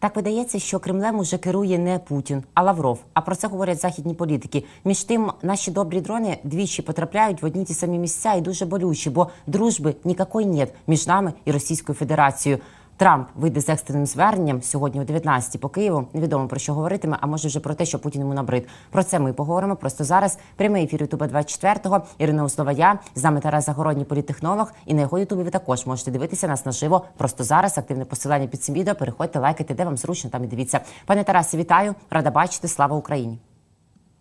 Так видається, що Кремлем уже керує не Путін, а Лавров. А про це говорять західні політики. Між тим, наші добрі дрони двічі потрапляють в одні ті самі місця і дуже болючі, бо дружби ніякої нет між нами і Російською Федерацією. Трамп вийде з екстреним зверненням сьогодні о 19-й по Києву. Невідомо про що говоритиме, а може вже про те, що Путін йому набрид. Про це ми поговоримо просто зараз. Прямий ефір Ютуба 24-го. Ірина Услова, я з нами Тарас Загородній, політтехнолог. І на його Ютубі ви також можете дивитися нас наживо. Просто зараз активне посилання під цим відео. Переходьте, лайкайте, де вам зручно там і дивіться. Пане Тарасе, вітаю! Рада бачити. Слава Україні!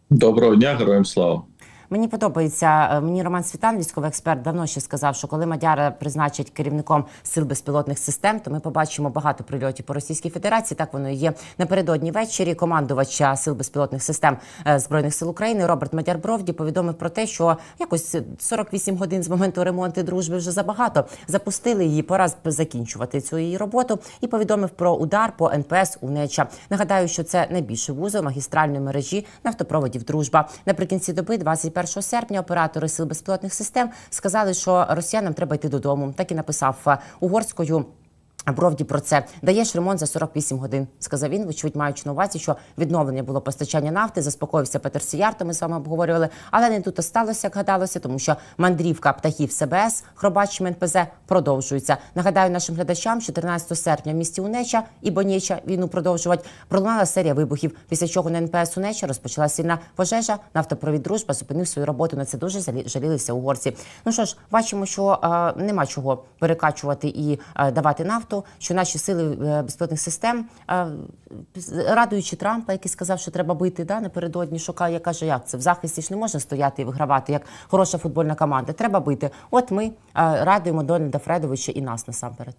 Доброго дня, героям слава. Мені подобається. е, Мені Роман Світан, військовий експерт, давно ще сказав, що коли Мадяра призначать керівником сил безпілотних систем, то ми побачимо багато прильотів по Російській Федерації. Так воно і є напередодні ввечері. Командувача сил безпілотних систем е, збройних сил України Роберт Мадяр Бровді повідомив про те, що якось 48 годин з моменту ремонту дружби вже забагато. Запустили її, пора закінчувати цю її роботу. І повідомив про удар по НПС Унеча. Нагадаю, що це найбільший вузол магістральної мережі нафтопроводів Дружба. Наприкінці доби, 21 серпня, оператори сил безпілотних систем сказали, що росіянам треба йти додому. Так і написав е, угорською. Бровді про це даєш ремонт за 48 годин, сказав він. Вочевидь, маючи на увазі, що відновлення було постачання нафти, заспокоївся Петер Сіяр, то Ми з вами обговорювали, але не тут осталося, як гадалося, тому що мандрівка птахів СБС хробачим НПЗ продовжується. Нагадаю нашим глядачам, що 13 серпня в місті Унеча і Бонєча війну продовжувати пролунала серія вибухів. Після чого на НПС Унеча розпочала сильна пожежа. Нафтопровід дружба зупинив свою роботу. На це дуже жалілися угорці. Ну що ж, бачимо, що е, нема чого перекачувати і е, давати нафту. Що наші сили е, безпілотних систем, е, радуючи Трампа, який сказав, що треба бити да, напередодні, шукає, каже, як це в захисті ж не можна стояти і вигравати як хороша футбольна команда. Треба бити. От ми е, радуємо Дональда Фредовича і нас насамперед.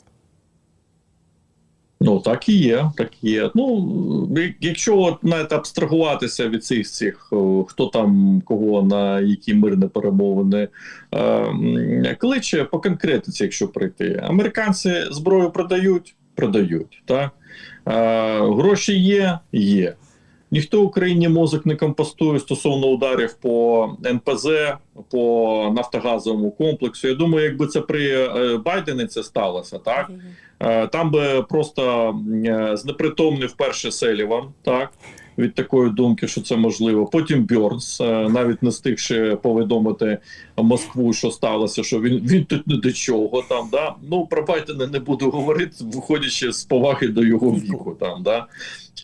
Ну так і є, так і є. Ну якщо от навіть абстрагуватися від цих цих хто там кого на які мирні перемовини е, кличе по конкретиці, якщо прийти, американці зброю продають, продають так е, гроші є, є. Ніхто в Україні мозок не компостує стосовно ударів по НПЗ, по нафтогазовому комплексу. Я думаю, якби це при е, Байдені це сталося, так Е, Там би просто е, знепритомнив перше Селіван, так від такої думки, що це можливо. Потім Бьорнс, навіть не встигши повідомити Москву, що сталося, що він він тут не до чого. Там да ну про Байдена не буду говорити, виходячи з поваги до його віку. Там да.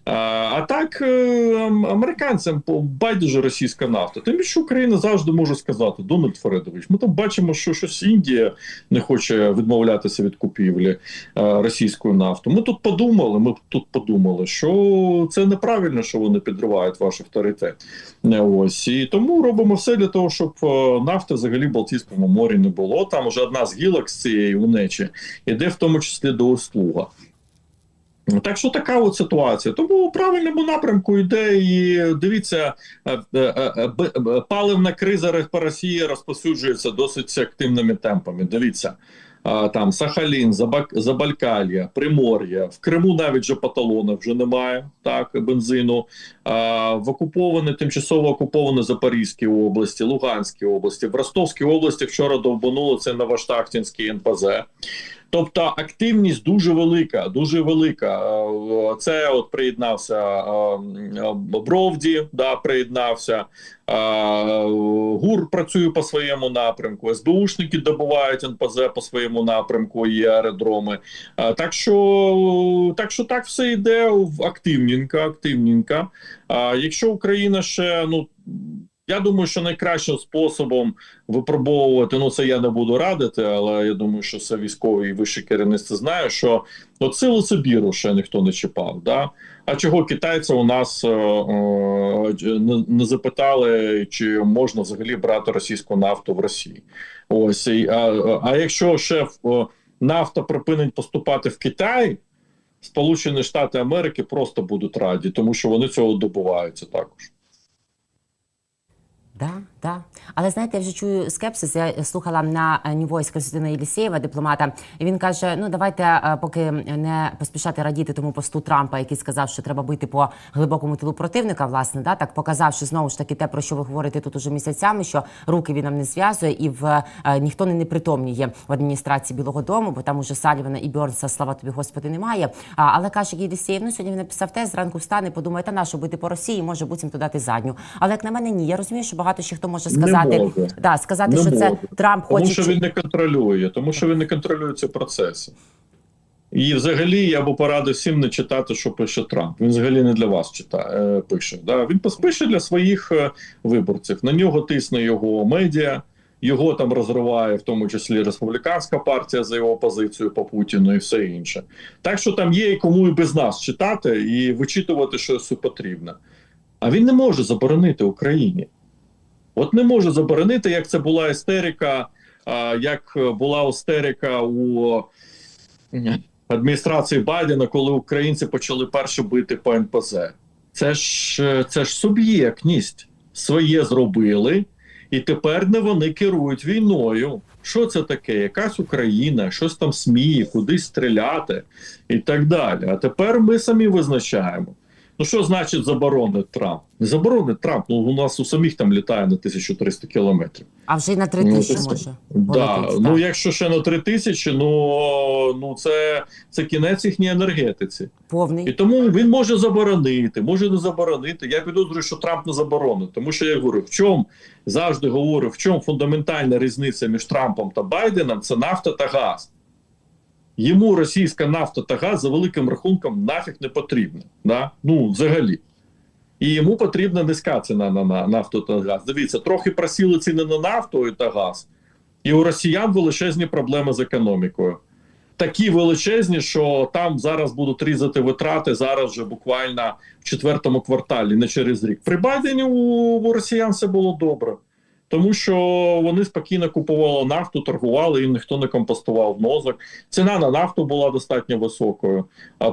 А, так е, американцям байдуже російська нафта. Тим більше Україна завжди може сказати: Дональд Фредович, ми там бачимо, що щось Індія не хоче відмовлятися від купівлі е, російської нафти. Ми тут подумали. Ми тут подумали, що це неправильно, що вони підривають ваш авторитет. Е, Ось і тому робимо все для того, щоб нафти взагалі в Балтійському морі не було. Там вже одна з гілок з цієї унечі іде в тому числі до услуга. Так що така от ситуація. Тому у правильному напрямку йде і дивіться, е, е, е, паливна криза по Росії розповсюджується досить активними темпами. Дивіться. Там Сахалін, Забак, Забалькалья, Примор'я, в Криму навіть же по талонах вже немає так бензину. В окуповані, тимчасово окуповані Запорізькій області, Луганській області, в Ростовській області вчора довбануло це Новоштахтинський НПЗ. Тобто активність дуже велика, дуже велика. Е, Це от приєднався е, е, Бровді, да, приєднався. ГУР працює по своєму напрямку. СБУшники добувають НПЗ по своєму напрямку і аеродроми. Так що, так що так все йде активненько, активненько. Якщо Україна ще ну. Я думаю, що найкращим способом випробовувати, ну це я не буду радити, але я думаю, що це військові і вище керівництво знає, що от силу Сибіру ще ніхто не чіпав. Да? А чого китайці у нас е, е, не, не запитали, чи можна взагалі брати російську нафту в Росії? Ось і, а, а якщо ще нафта припинить поступати в Китай, Сполучені Штати Америки просто будуть раді, тому що вони цього добуваються також. Да, Так. Але знаєте, я вже чую скепсис. Я слухала на Нівойська Костянтина Єлісєєва, дипломата, і він каже: ну давайте е, поки не поспішати радіти тому посту Трампа, який сказав, що треба бити по глибокому тилу противника, власне, да, так показавши знову ж таки те, про що ви говорите тут уже місяцями, що руки він нам не зв'язує, і в е, ніхто не непритомніє в адміністрації Білого Дому, бо там уже Салівана і Бьорнса, слава тобі, господи, немає. А, але каже Єлісєєв, ну сьогодні він написав те, зранку встане, подумає, та на що бити по Росії, може буцімто дати задню. Але як на мене, ні. Я розумію, що багато ще хто може сказати, може. да, сказати, Не що це може. Трамп Тому хоче. що він не контролює, тому що він не контролює ці процеси. І взагалі я б порадив всім не читати, що пише Трамп. Він взагалі не для вас читає, е, пише. Да? Він пише для своїх е, виборців. На нього тисне його медіа, його там розриває, в тому числі республіканська партія за його позицію по Путіну і все інше. Так що там є і кому і без нас читати і вичитувати щось потрібне. А він не може заборонити Україні. От не може заборонити, як це була істерика, як була істерика у адміністрації Байдена, коли українці почали перше бити по НПЗ. Це ж це ж суб'єктність. Своє зробили, і тепер не вони керують війною. Що це таке? Якась Україна, щось там сміє, кудись стріляти і так далі. А тепер ми самі визначаємо. Ну що значить заборонить Трамп? Не заборонить Трамп. Ну у нас у самих там літає на 1300 кілометрів. А вже й на три Ну, тисячі може. Да. полетить, Ну якщо ще на 3000, ну, ну це, це кінець їхній енергетиці. І тому він може заборонити, може не заборонити. Я підозрюю, що Трамп не заборонить. Тому що я говорю, в чому завжди говорю, в чому фундаментальна різниця між Трампом та Байденом це нафта та газ. Йому російська нафта та газ за великим рахунком нафіг не потрібна. Да? Ну, взагалі. І йому потрібна низька ціна на, на нафту та газ. Дивіться, трохи просіли ціни на нафту та газ, і у росіян величезні проблеми з економікою такі величезні, що там зараз будуть різати витрати зараз вже буквально в четвертому кварталі, не через рік. При Байдені у, у росіян все було добре, тому що вони спокійно купували нафту, торгували, їм ніхто не компостував мозок. Ціна на нафту була достатньо високою,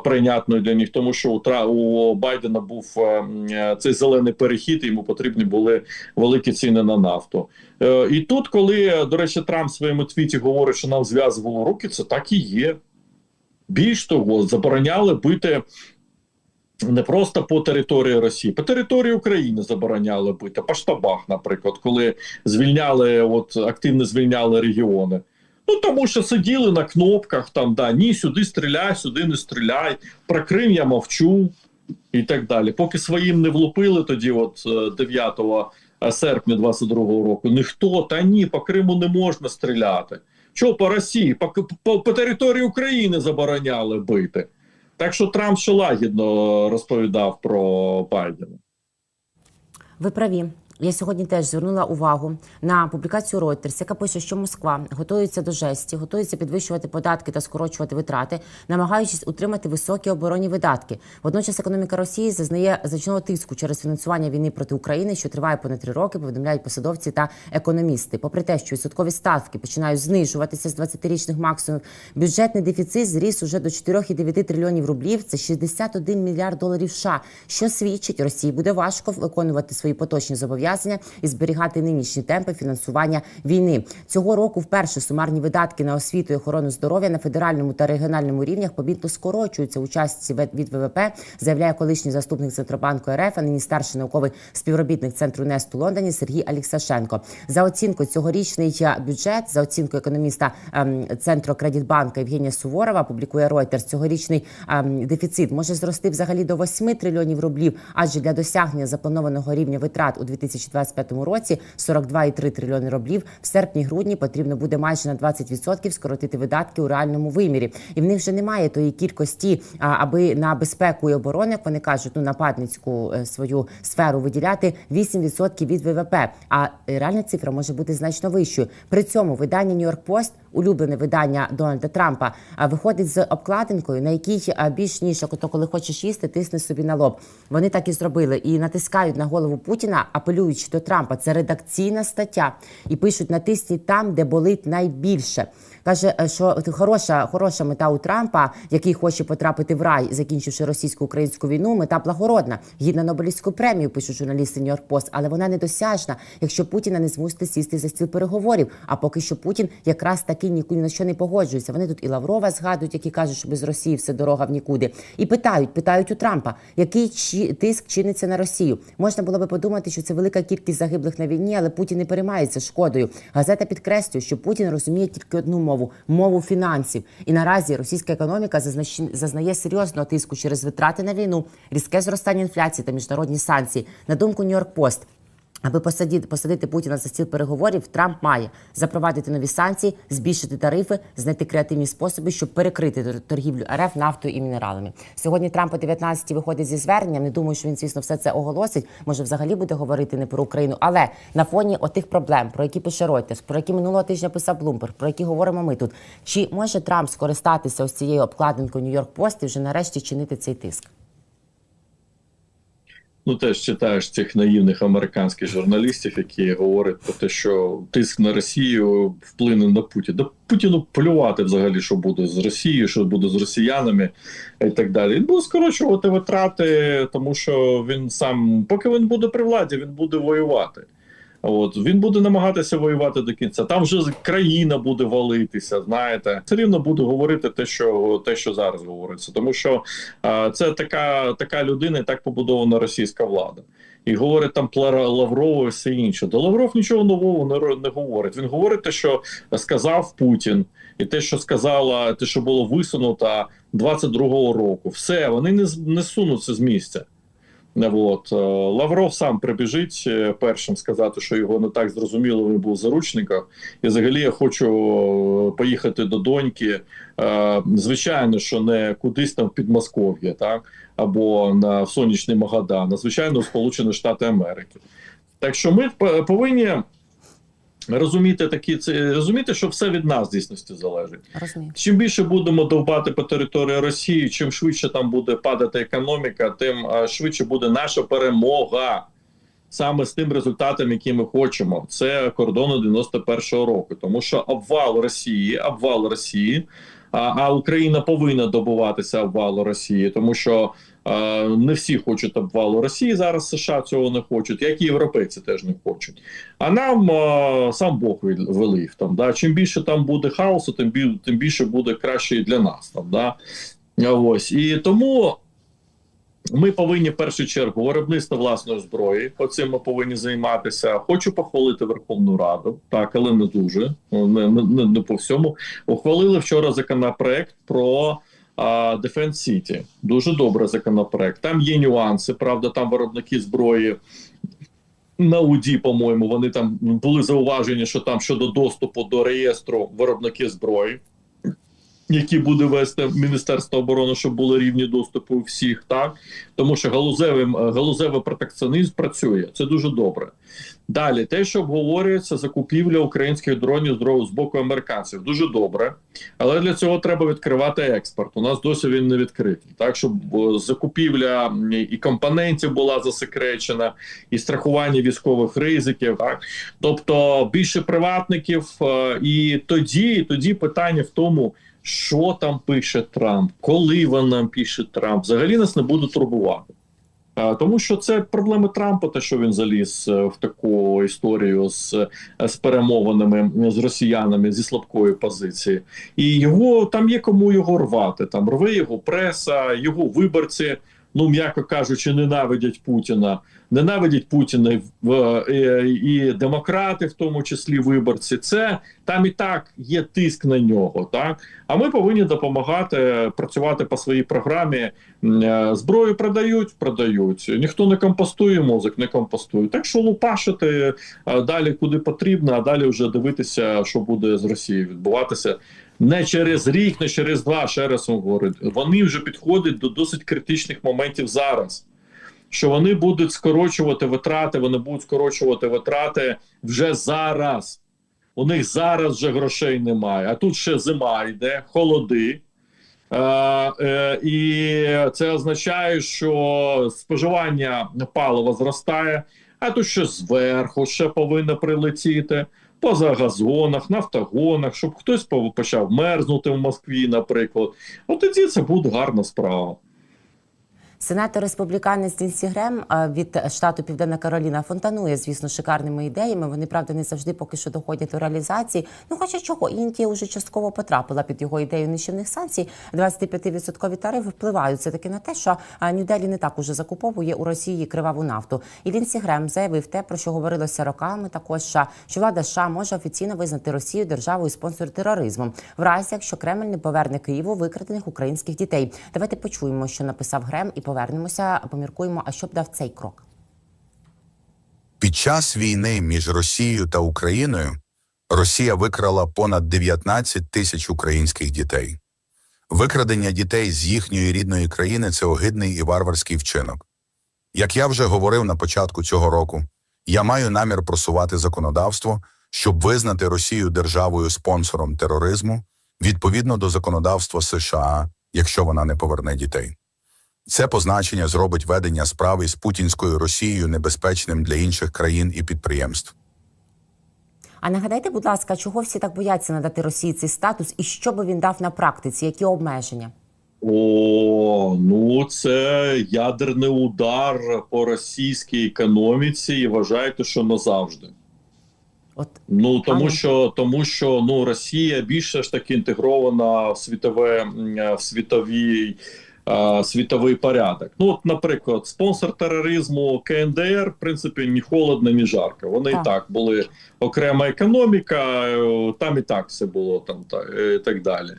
прийнятною для них, тому що у, Байдена був е, е, цей зелений перехід, і йому потрібні були великі ціни на нафту. Е, І тут, коли, до речі, Трамп в своєму твіті говорить, що нам зв'язували руки, це так і є. Більш того, забороняли бити не просто по території Росії, по території України забороняли бити, по штабах, наприклад, коли звільняли, от активно звільняли регіони. Ну тому що сиділи на кнопках там, да, ні, сюди стріляй, сюди не стріляй, про Крим я мовчу і так далі. Поки своїм не влупили тоді, от е, 9 серпня 22-го року, ніхто та ні, по Криму не можна стріляти. Що по Росії, по, по, по території України забороняли бити. Так що Трамп ще лагідно розповідав про Байдена. Ви праві. Я сьогодні теж звернула увагу на публікацію Reuters, яка пише, що Москва готується до жесті, готується підвищувати податки та скорочувати витрати, намагаючись утримати високі оборонні видатки. Водночас економіка Росії зазнає значного тиску через фінансування війни проти України, що триває понад три роки. Повідомляють посадовці та економісти. Попри те, що відсоткові ставки починають знижуватися з 20-річних максимумів, бюджетний дефіцит зріс уже до 4,9 трильйонів рублів. Це 61 мільярд доларів США, що свідчить, Росії буде важко виконувати свої поточні зобов'язання і зберігати нинішні темпи фінансування війни. Цього року вперше сумарні видатки на освіту і охорону здоров'я на федеральному та регіональному рівнях помітно скорочуються у частці від- ВВП, заявляє колишній заступник Центробанку РФ, а нині старший науковий співробітник центру НЕСТ у Лондоні Сергій Аліксашенко. За оцінкою цьогорічний е, бюджет, за оцінкою економіста ем, центру Кредитбанка Євгенія Суворова, публікує Reuters, цьогорічний ем, дефіцит може зрости взагалі до 8 трильйонів рублів, адже для досягнення запланованого рівня витрат у 2025 році 42,3 трильйони рублів. В серпні-грудні потрібно буде майже на 20% скоротити видатки у реальному вимірі. І в них вже немає тої кількості, аби на безпеку і оборону, як вони кажуть, ну нападницьку е, свою сферу виділяти 8% від ВВП. А е, реальна цифра може бути значно вищою. При цьому видання Нью-Йорк Post, улюблене видання Дональда Трампа, виходить з обкладинкою, на якій більш ніж то, коли хочеш їсти, тисни собі на лоб. Вони так і зробили і натискають на голову Путіна, апелюючи до Трампа. Це редакційна стаття, і пишуть натисніть там, де болить найбільше. Каже, е, що хороша, хороша мета у Трампа, який хоче потрапити в рай, закінчивши російсько-українську війну. Мета благородна, гідна Нобелівську премію, пишуть журналісти Нью-Йорк Пост, але вона недосяжна, якщо Путіна не змусити сісти за стіл переговорів. А поки що Путін якраз таки ні на що не погоджується. Вони тут і Лаврова згадують, які кажуть, що без Росії все дорога в нікуди. І питають, питають у Трампа, який тиск чиниться на Росію. Можна було би подумати, що це велика кількість загиблих на війні, але Путін не переймається шкодою. Газета підкреслює, що Путін розуміє тільки одну мову мову мову фінансів. І наразі російська економіка зазнає серйозного тиску через витрати на війну, різке зростання інфляції та міжнародні санкції. На думку Нью-Йорк Пост. Аби посадити, посадити Путіна за стіл переговорів, Трамп має запровадити нові санкції, збільшити тарифи, знайти креативні способи, щоб перекрити торгівлю РФ нафтою і мінералами. Сьогодні Трамп о 19 виходить зі зверненням. Не думаю, що він, звісно, все це оголосить. Може, взагалі буде говорити не про Україну, але на фоні отих проблем, про які пише Reuters, про які минулого тижня писав Блумберг, про які говоримо ми тут. Чи може Трамп скористатися ось цією обкладинкою Нью-Йорк Пост і вже нарешті чинити цей тиск? Ну, теж читаєш цих наївних американських журналістів, які говорять про те, що тиск на Росію вплине на Путіна. Да Путіну плювати взагалі, що буде з Росією, що буде з росіянами і так далі. Він буде скорочувати витрати, тому що він сам, поки він буде при владі, він буде воювати. От він буде намагатися воювати до кінця. Там вже країна буде валитися. Знаєте, все рівно буде говорити те, що те, що зараз говориться, тому що а, це така така людина, і так побудована російська влада. І говорить там Лаврова і все інше. До Лавров нічого нового не, не говорить. Він говорить те, що сказав Путін, і те, що сказала, те, що було висунуто 22-го року. Все, вони не, не сунуться з місця. От. е, Лавров сам прибіжить е, першим сказати, що його не так зрозуміло, він був в. І взагалі я хочу е, поїхати до доньки. Звичайно, що не кудись там в Підмосков'я, так або на сонячний Магадан, а звичайно, в Сполучені Штати Америки. Так що ми повинні розуміти такі це розуміти, що все від нас дійсності залежить. Розумію. Чим більше будемо довбати по території Росії, чим швидше там буде падати економіка, тим швидше буде наша перемога. Саме з тим результатом, який ми хочемо, це кордони 91-го року. Тому що обвал Росії, обвал Росії, а, а Україна повинна добуватися обвалу Росії, тому що не всі хочуть обвалу Росії. Зараз США цього не хочуть, як і європейці теж не хочуть. А нам сам Бог вел- велів там. Да? Чим більше там буде хаосу, тим більше, тим більше буде краще і для нас. Там, да? Ось і тому. Ми повинні в першу чергу виробництво власної зброї. Оцим ми повинні займатися. Хочу похвалити Верховну Раду, так але не дуже не, не, не по всьому. Ухвалили вчора законопроект про Defense City. Дуже добрий законопроект. Там є нюанси. Правда, там виробники зброї на УДІ, по-моєму, вони там були зауважені, що там щодо доступу до реєстру виробники зброї. Які буде вести Міністерство оборони, щоб були рівні доступу всіх, так тому що галузевий, галузевий протекціонізм працює. Це дуже добре. Далі, те, що обговорюється, закупівля українських дронів з боку американців, дуже добре. Але для цього треба відкривати експорт. У нас досі він не відкритий. Так, щоб закупівля і компонентів була засекречена, і страхування військових ризиків. Так, тобто більше приватників, е, і тоді, тоді питання в тому. Що там пише Трамп, коли він нам пише Трамп, взагалі нас не буде турбувати. Тому що це проблеми Трампа, те, що він заліз е, в таку історію з, е, з перемовинами з росіянами зі слабкої позиції, і його там є кому його рвати. Там рве його преса, його виборці. Ну, м'яко кажучи, ненавидять Путіна, ненавидять Путіна в і демократи, в тому числі виборці. Це там і так є тиск на нього. Так а ми повинні допомагати працювати по своїй програмі. Е, Зброю продають, продають. Ніхто не компостує мозок, не компостує. Так що лупашити е, далі куди потрібно, а далі вже дивитися, що буде з Росією відбуватися. Не через рік, не через два. Ще раз вам говорю. Вони вже підходять до досить критичних моментів зараз. Що вони будуть скорочувати витрати, вони будуть скорочувати витрати вже зараз. У них зараз вже грошей немає. А тут ще зима йде, холоди. Е, е, і це означає, що споживання палива зростає, а тут ще зверху ще повинно прилетіти. Поза газонах, нафтогонах, щоб хтось по- почав мерзнути в Москві, наприклад. От тоді це буде гарна справа. Сенатор республіканець Лінсі Грем е, від штату Південна Кароліна фонтанує, звісно, шикарними ідеями. Вони правда не завжди поки що доходять до реалізації. Ну, хоча чого Індія вже частково потрапила під його ідею нищівних санкцій. 25% тарифи впливають все таки на те, що е, Нью-Делі не так уже закуповує у Росії криваву нафту. І Лінсі Грем заявив те, про що говорилося роками. Також що влада США може офіційно визнати Росію державою спонсор тероризму, в разі якщо Кремль не поверне Києву викрадених українських дітей. Давайте почуємо, що написав Грем, і повернемося. Поміркуємо, а що б дав цей крок. Під час війни між Росією та Україною Росія викрала понад 19 тисяч українських дітей. Викрадення дітей з їхньої рідної країни це огидний і варварський вчинок. Як я вже говорив на початку цього року, я маю намір просувати законодавство, щоб визнати Росію державою спонсором тероризму відповідно до законодавства США, якщо вона не поверне дітей. Це позначення зробить ведення справи з путінською Росією небезпечним для інших країн і підприємств. А нагадайте, будь ласка, чого всі так бояться надати Росії цей статус, і що би він дав на практиці? Які обмеження? О, ну це ядерний удар по російській економіці, і вважайте, що назавжди. От Ну тому що тому що ну Росія більше ж таки інтегрована в світове в світовій. Е, Світовий порядок. Ну, от, наприклад, спонсор тероризму КНДР, в принципі, ні холодно, ні жарко. Вони Так. і так були окрема економіка, е, там і так все було там та і так далі.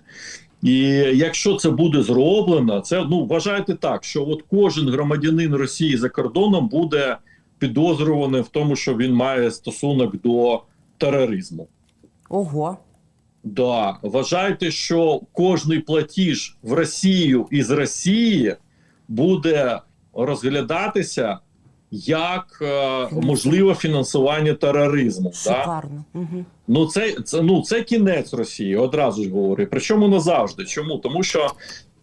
І якщо це буде зроблено, це ну вважайте так, що от кожен громадянин Росії за кордоном буде підозрюваний в тому, що він має стосунок до тероризму. ого, Да, вважайте, що кожний платіж в Росію із Росії буде розглядатися як е, можливе фінансування тероризму. Да? шикарно. Угу. Ну, це, це, ну, це кінець Росії, одразу ж говорю. Причому назавжди. Чому? Тому що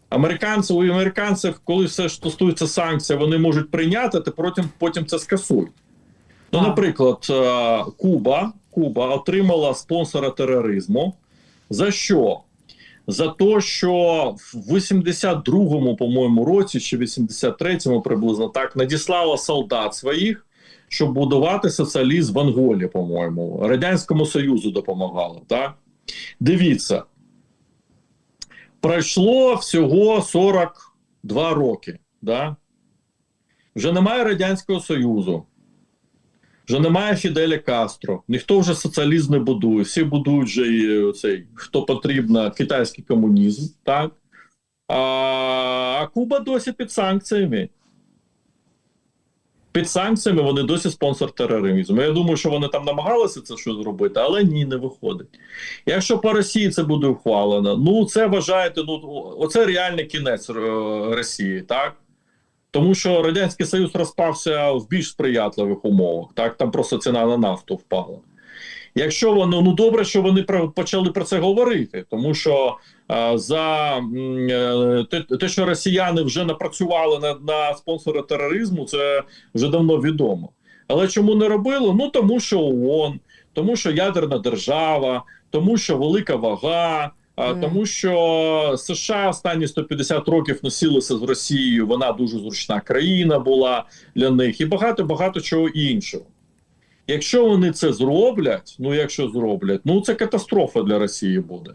американці у американців, коли все ж стосується санкцій, вони можуть прийняти, та потім, потім це скасують. Ну, наприклад, е, Куба, Куба отримала спонсора тероризму. За що? За те, що в 82-му, по-моєму, році чи 83-му приблизно так надіслала солдат своїх, щоб будувати соціалізм в Анголі, по-моєму, Радянському Союзу допомагала. Так? Дивіться, пройшло всього 42 роки. Да? Вже немає Радянського Союзу, вже немає Фіделя Кастро, ніхто вже соціалізм не будує, всі будують вже цей, хто потрібно, китайський комунізм. Так? А, а Куба досі під санкціями. Під санкціями вони досі спонсор тероризму. Я думаю, що вони там намагалися це щось зробити, але ні, не виходить. Якщо по Росії це буде ухвалено, ну це вважаєте, ну оце реальний кінець е, Росії, так? Тому що Радянський Союз розпався в більш сприятливих умовах. Так, там просто ціна на нафту впала. Якщо воно ну добре, що вони про, почали про це говорити, тому що е, за е, те, що росіяни вже напрацювали на, на спонсора тероризму, це вже давно відомо. Але чому не робили? Ну тому що ООН, тому що ядерна держава, тому що велика вага. Мгм. Тому що США останні 150 років носилися з Росією, вона дуже зручна країна була для них, і багато багато чого іншого. Якщо вони це зроблять, ну якщо зроблять, ну це катастрофа для Росії буде.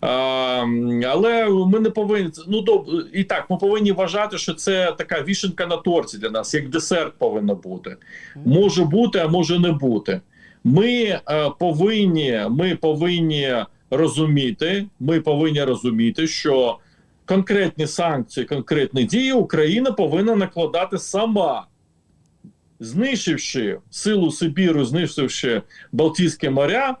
А, але ми не повинні ну доб, і так, ми повинні вважати, що це така вішенка на торті для нас, як десерт повинно бути. Може бути, а може не бути. Ми е, повинні, ми повинні розуміти, ми повинні розуміти, що конкретні санкції, конкретні дії Україна повинна накладати сама знищивши силу Сибіру, знищивши Балтійське моря,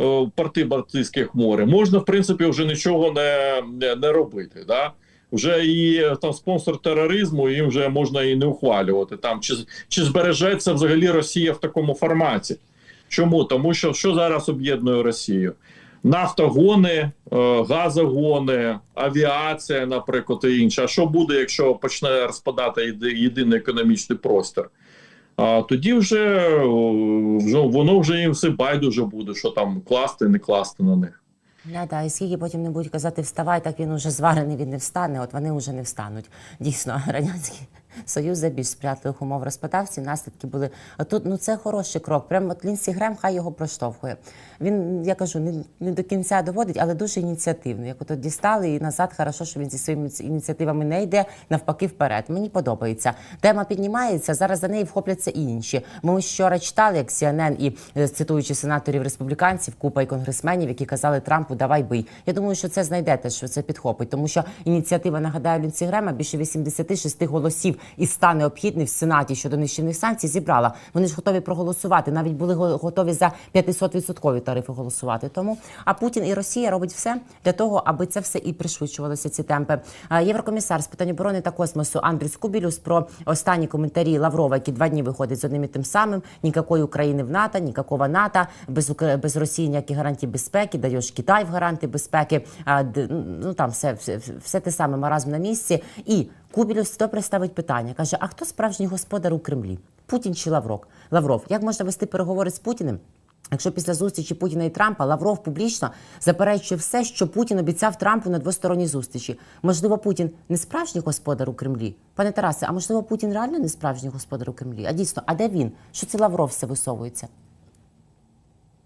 е, порти Балтійських моря, можна в принципі вже нічого не, не, не робити. Да? Вже і е, там спонсор тероризму їм вже можна і не ухвалювати. Там чи, чи збережеться взагалі Росія в такому форматі? Чому? Тому що що зараз об'єднує Росію? Нафтогони, е, газогони, авіація, наприклад, і інше. А що буде, якщо почне розпадати єдиний економічний простір? А тоді вже, воно вже їм все байдуже буде, що там класти, не класти на них. Да, да, і скільки потім не будуть казати вставай, так він уже зварений, він не встане. От вони вже не встануть. Дійсно, радянський союз за більш сприятливих умов розпадався. Наслідки були А тут. Ну це хороший крок. Прямо от Лінсі Грем хай його проштовхує. Він, я кажу, не, не до кінця доводить, але дуже ініціативний. Як от дістали і назад, хорошо, що він зі своїми ініціативами не йде навпаки вперед. Мені подобається. Тема піднімається. Зараз за неї вхопляться і інші. Ми вчора читали, як CNN і е, цитуючи сенаторів республіканців, купа і конгресменів, які казали Трампу, давай бий. Я думаю, що це знайдете, що це підхопить, тому що ініціатива нагадаю Лінці Грема більше 86 голосів із 100 необхідних в сенаті щодо нищівних санкцій зібрала. Вони ж готові проголосувати. Навіть були готові за 500% тарифи голосувати. Тому а Путін і Росія робить все для того, аби це все і пришвидшувалося. Ці темпи. Єврокомісар з питань оборони та космосу Андрюс Кубілюс про останні коментарі Лаврова, які два дні виходить з одним і тим самим. Нікакої України в НАТО, ніякого НАТО, без без Росії ніякі гарантії безпеки, даєш Китай в гарантії безпеки. А, ну там все, все, все те саме маразм на місці. І Кубілюс то представить питання. каже: а хто справжній господар у Кремлі? Путін чи Лавров? Лавров, як можна вести переговори з Путіним? Якщо після зустрічі Путіна і Трампа Лавров публічно заперечує все, що Путін обіцяв Трампу на двосторонній зустрічі, можливо, Путін не справжній господар у Кремлі? Пане Тарасе, а можливо, Путін реально не справжній господар у Кремлі? А дійсно, а де він? Що це Лавров все висовується?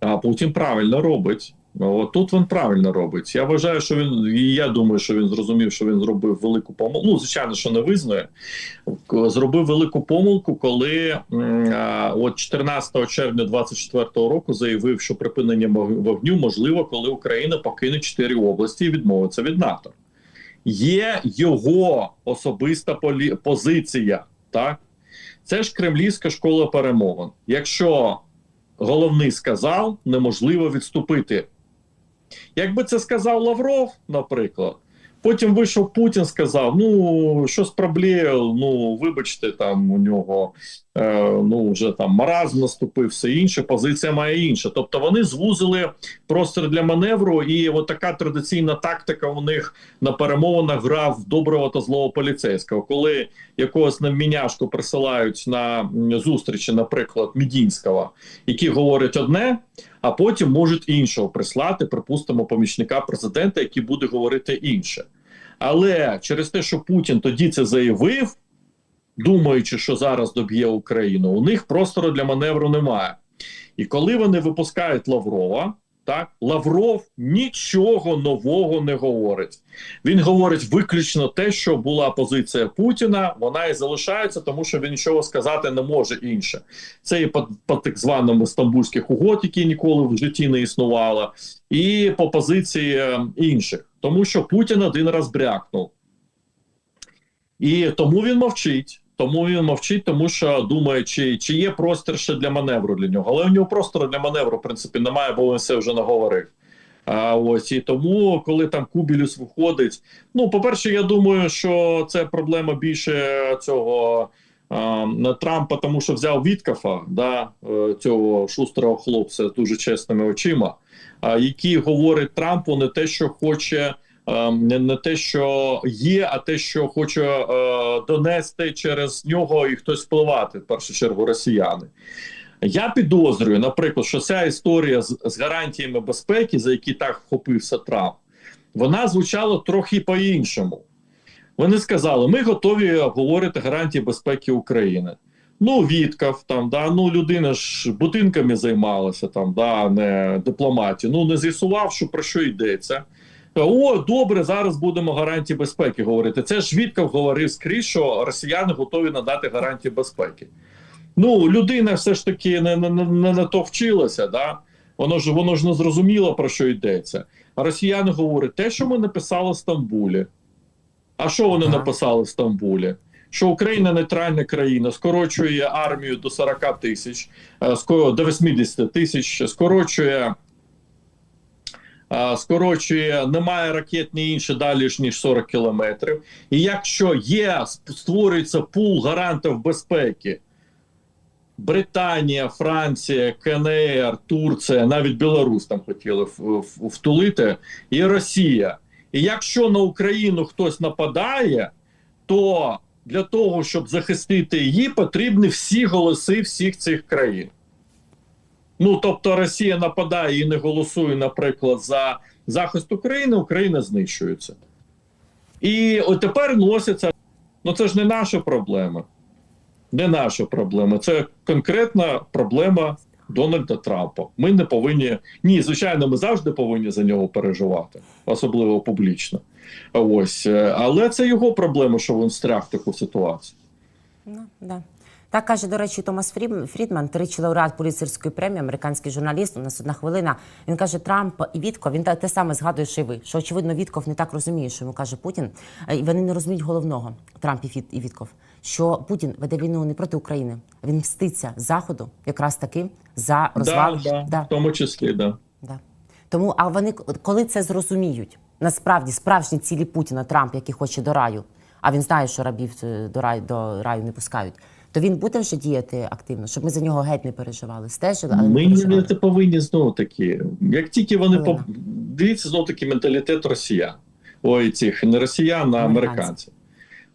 А Путін правильно робить. От тут він правильно робить. Я вважаю, що він і я думаю, що він зрозумів, що він зробив велику помилку. Ну, звичайно, що не визнає. Зробив велику помилку, коли а, от 14 червня 24 року заявив, що припинення вогню можливо, коли Україна покине чотири області і відмовиться від НАТО. Є його особиста полі- позиція. Так, це ж кремлівська школа перемовин. Якщо головний сказав, неможливо відступити. Якби це сказав Лавров, наприклад, потім вийшов Путін, сказав: ну, щось проблем, ну, вибачте, там у нього е, ну, вже там маразм наступив, все інше, позиція має інша. Тобто вони звузили простір для маневру, і от така традиційна тактика у них на перемовинах гра в доброго та злого поліцейського. Коли якогось навміняшку присилають на зустрічі, наприклад, Мідінського, які говорять одне, а потім можуть іншого прислати, припустимо, помічника президента, який буде говорити інше. Але через те, що Путін тоді це заявив, думаючи, що зараз доб'є Україну, у них простору для маневру немає. І коли вони випускають Лаврова, так Лавров нічого нового не говорить. Він говорить виключно те, що була позиція Путіна. Вона і залишається, тому що він нічого сказати не може інше. Це і по, по так званому стамбульських угод, які ніколи в житті не існувало, і по позиції е, інших, тому що Путін один раз брякнув. І тому він мовчить. Тому він мовчить, тому що думає, чи, чи є простір ще для маневру для нього. Але у нього простору для маневру, в принципі, немає, бо він все вже наговорив. А ось і тому, коли там Кубілюс виходить, ну по-перше, я думаю, що це проблема більше цього а, Трампа, тому що взяв Віткафа, да, е, цього шустрого хлопця з дуже чесними очима, а, який говорить Трампу не те, що хоче. Е, Не, не те, що є, а те, що хоче е, донести через нього і хтось впливати, в першу чергу, росіяни. Я підозрюю, наприклад, що ця історія з, з гарантіями безпеки, за які так вхопився Трамп, вона звучала трохи по-іншому. Вони сказали: ми готові обговорити гарантії безпеки України. Ну, Віткав, там, да, ну людина ж будинками займалася, там, да, не дипломатією. Ну, не з'ясував, що про що йдеться. О, добре, зараз будемо гарантії безпеки говорити. Це ж Віткав говорив скрізь, що росіяни готові надати гарантії безпеки. Ну, людина все ж таки не, не, не, не на то вчилася, да? воно ж воно ж не зрозуміло, про що йдеться. А росіяни говорять, те, що ми написали в Стамбулі. А що вони Ага. написали в Стамбулі? Що Україна нейтральна країна, скорочує армію до 40 тисяч, е, до 80 тисяч, скорочує, скорочує, немає ракет ні інше далі ніж 40 кілометрів. І якщо є, створюється пул гарантів безпеки, Британія, Франція, КНР, Турція, навіть Білорусь там хотіли втулити, і Росія. І якщо на Україну хтось нападає, то для того, щоб захистити її, потрібні всі голоси всіх цих країн. Ну тобто Росія нападає і не голосує, наприклад, за захист України, Україна знищується. І от тепер носиться. Ну це ж не наша проблема. Не наша проблема. Це конкретна проблема Дональда Трампа. Ми не повинні. Ні, звичайно, ми завжди повинні за нього переживати, особливо публічно. Ось, е, але це його проблема, що він встряг в таку ситуацію. Ну, да. Так каже, до речі, Томас Фрідман, тричі лауреат Пуліцерської премії, американський журналіст. У нас одна хвилина. Він каже, Трамп і Вітков, він те, саме згадує, що й ви. Що очевидно, Вітков не так розуміє, що йому каже Путін. Е, І вони не розуміють головного Трамп і і Вітков. Що Путін веде війну не проти України, він мститься заходу, якраз таки за розвал. Да, да, Да. В тому числі, да. Да. Тому, а вони коли це зрозуміють, насправді справжні цілі Путіна, Трамп, який хоче до раю, а він знає, що рабів е, до раю, до раю не пускають, то він буде вже діяти активно, щоб ми за нього геть не переживали. Стежили, але Ми не не повинні знову таки. Як тільки вони по дивіться знову таки менталітет росіян, ой, цих не росіян, а Американців.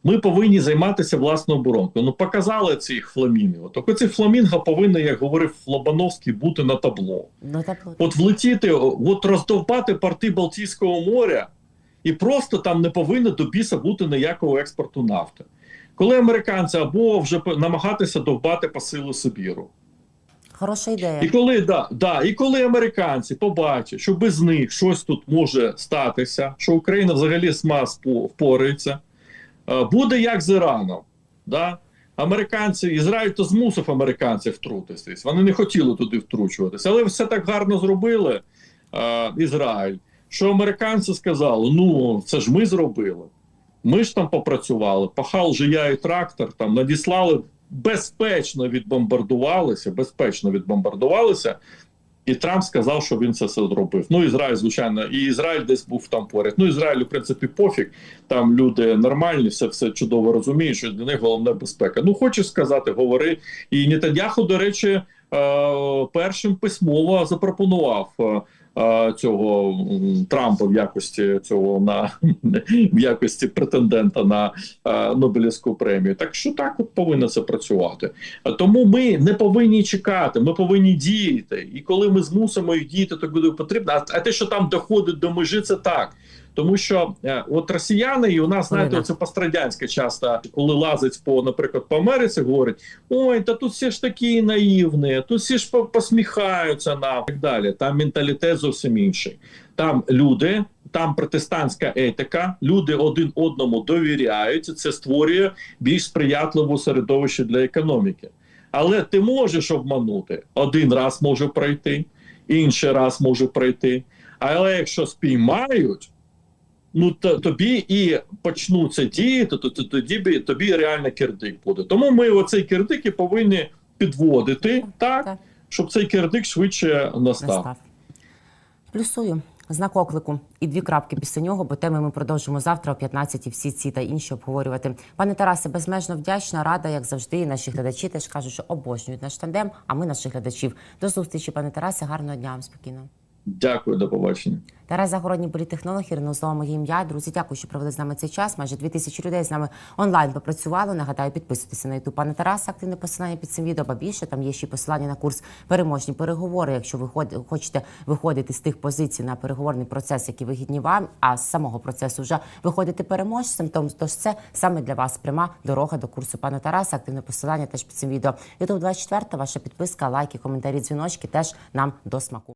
Ми повинні займатися власною оборонкою. Ну показали цих фламінгів. Так оці фламінго повинні, як говорив Лобановський, бути на табло. Ну, так, от. От влетіти, от роздовбати порти Балтійського моря, і просто там не повинно до біса бути ніякого експорту нафти. Коли американці або вже намагатися довбати по силу Сибіру. Хороша ідея. І коли да, да, і коли американці побачать, що без них щось тут може статися, що Україна взагалі спо- впорається, е, буде як з Іраном. Да? Американці, Ізраїль то змусив американців втрутитись. Вони не хотіли туди втручуватися, але все так гарно зробили е, Ізраїль, що американці сказали: ну це ж ми зробили. Ми ж там попрацювали, пахав же я і трактор, там надіслали безпечно відбомбардувалися, безпечно відбомбардувалися. І Трамп сказав, що він це все зробив. Ну, Ізраїль, звичайно, і Ізраїль десь був там поряд. Ну, Ізраїль, в принципі, пофіг. Там люди нормальні, все все чудово розуміють, що для них головне безпека. Ну, хочеш сказати, говори. І Нетаньяху, до речі, першим письмово запропонував е, е, цього Трампа в якості цього на в якості претендента на е, Нобелівську премію. Так що так от повинно це працювати. Е, Тому ми не повинні чекати, ми повинні діяти. І коли ми змусимо їх діяти, то буде потрібно. А те, що там доходить до межі, це так. Тому що е, от росіяни, і у нас знаєте, це пострадянське часто, коли лазить по, наприклад, по Америці, говорять: ой, та тут всі ж такі наївні, тут всі ж посміхаються нам і так далі. Там менталітет зовсім інший. Там люди, там протестантська етика, люди один одному довіряють. Це створює більш сприятливе середовище для економіки. Але ти можеш обманути один раз може пройти, інший раз може пройти. Але якщо спіймають, ну то тобі і почнуться діяти, то, то тоді бі- тобі реально кирдик буде. Тому ми оцей кирдик і повинні підводити так, Так. щоб цей кирдик швидше настав. Настав. Плюсую. Знак оклику і дві крапки після нього, бо теми ми продовжимо завтра о 15 всі ці та інші обговорювати. Пане Тарасе, безмежно вдячна, рада, як завжди. І наші глядачі теж кажуть, що обожнюють наш тандем, а ми наших глядачів. До зустрічі, пане Тарасе. Гарного дня вам спокійно. Дякую, до побачення. Тарас Загородній політтехнолог, Ірина Узлова, моє ім'я. Друзі, дякую, що провели з нами цей час. Майже дві тисячі людей з нами онлайн попрацювали. Нагадаю, підписуйтеся на ютуб пане Тараса. Активне посилання під цим відео. Ба більше там є ще посилання на курс переможні переговори. Якщо ви хочете виходити з тих позицій на переговорний процес, які вигідні вам, а з самого процесу вже виходити переможцем, то тож це саме для вас пряма дорога до курсу пана Тараса. Активне посилання теж під цим відео. Ютуб 24, ваша підписка, лайки, коментарі, дзвіночки теж нам до смаку.